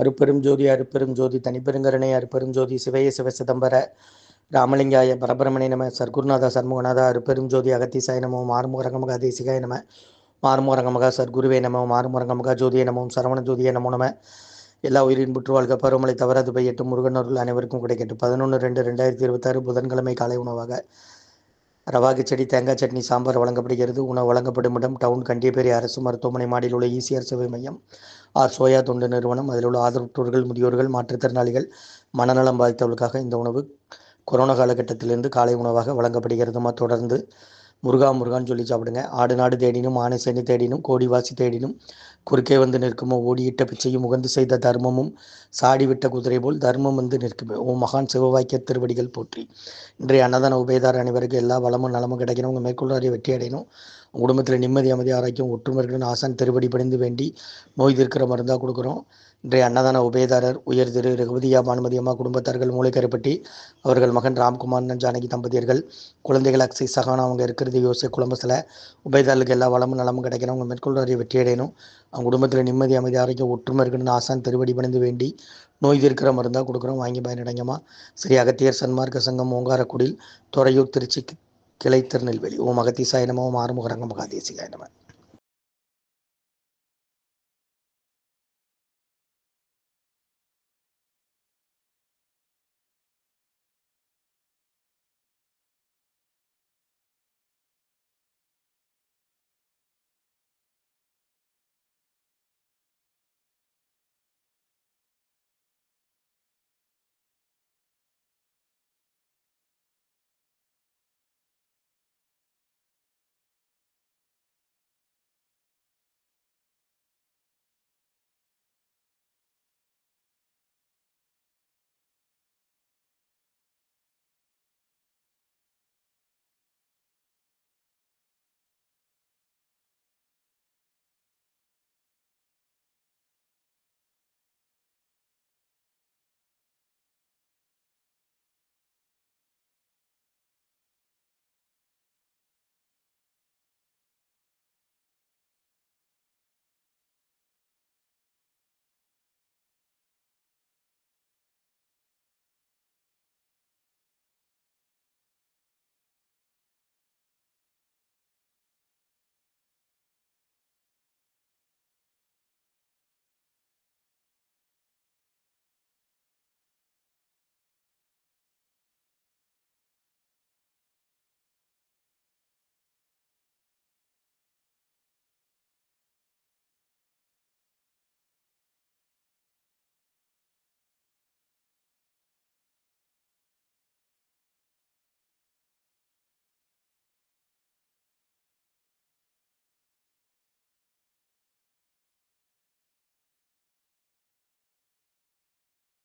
அருப்பெரும் ஜோதி அருப்பெரும் ஜோதி தனிப்பெருங்கருணை அருப்பெரும் ஜோதி சிவைய சிவ சிதம்பர ராமலிங்காய பரபிரமணே நம சர்க்குருநாத சண்முகநாதா அருப்பெரும் ஜோதி அகத்தீசாய நமோ மாறுமுகரங்கமக தேசிகாய நம மாறுமுகரங்கமக சர்க்குருவே நமோ மாறுமுகரங்கமக ஜோதிய நமோம் சரவண ஜோதிய நமோ நம. எல்லா உயிரின் புற்று வாழ்க பருவமழை தவறாது பெய்யட்டும் முருகன் அருள் அனைவருக்கும் கிடைக்கட்டும். பதினொன்று ரெண்டு ரெண்டாயிரத்தி இருபத்தாறு புதன்கிழமை காலை உணவாக. ரவாகி செடி தேங்காய் சட்னி சாம்பார் வழங்கப்படுகிறது. உணவு வழங்கப்படும் இடம் டவுன் கண்டியப்பேரி அரசு மருத்துவமனை மாடியில் உள்ள ஈசிஆர் சேவை மையம். ஆர். சோயா தொண்டு நிறுவனம். அதில் உள்ள ஆதரவற்றோர்கள் முதியோர்கள் மாற்றுத்திறனாளிகள் மனநலம் பாதித்தவர்களுக்காக இந்த உணவு கொரோனா காலகட்டத்திலிருந்து காலை உணவாக வழங்கப்படுகிறதுமா தொடர்ந்து முருகா முருகான்னு சொல்லி சாப்பிடுங்க. ஆடு நாடு தேடினும் ஆனை செனி தேடினும் கோடிவாசி தேடினும் குறுக்கே வந்து நிற்குமோ? ஓடியிட்ட பிச்சையும் உகந்து செய்த தர்மமும் சாடி விட்ட குதிரை போல் தர்மம் வந்து நிற்குமே. ஓ மகான் சிவவாக்கிய திருவடிகள் போற்றி. இன்றைய அன்னதான உபயதார் அனைவருக்கு எல்லா வளமும் நலமும் கிடைக்கணும். உங்கள் மேற்கொள்ளாரிய வெற்றி அடையணும். குடும்பத்தில் நிம்மதி அமைதி ஆரோக்கியம் ஒற்றுமர்கள் ஆசான் திருவடி பணிந்து வேண்டி நோய் தீர்க்கிற மருந்தாக கொடுக்குறோம். இன்றைய அன்னதான உபயதாரர் உயர் திரு ரகுபதியா பானுமதி அம்மா குடும்பத்தார்கள் மூளைக்கரைப்பட்டி அவர்கள் மகன் ராம்குமார் ஜானகி தம்பதியர்கள் குழந்தைகள் அக்ஸை சகானா அவங்க இருக்கிறது யோசி குழம்பத்தில் உபயதாரர்களுக்கு எல்லா வளமும் நலமும் கிடைக்கணும். அவங்க மேற்கொள்ளாரிய வெற்றி அடையணும். அவங்க குடும்பத்தில் நிம்மதி அமைதி ஆரோக்கியம் ஒற்றுமை இருக்கணும்னு ஆசான் திருவடி பணிந்து வேண்டி நோய் தீர்க்கிற மருந்தாக கொடுக்குறோம் வாங்கி பயனடைங்கம்மா. ஸ்ரீ அகத்தியர் சன்மார்க்க சங்கம் ஓங்காரக்குடில் துறையூர் திருச்சி கிளை திருநெல்வேலி ஓம் அகத்தீசாய நமோ ஆறுமுகரங்க மகாதேசிகாய நம.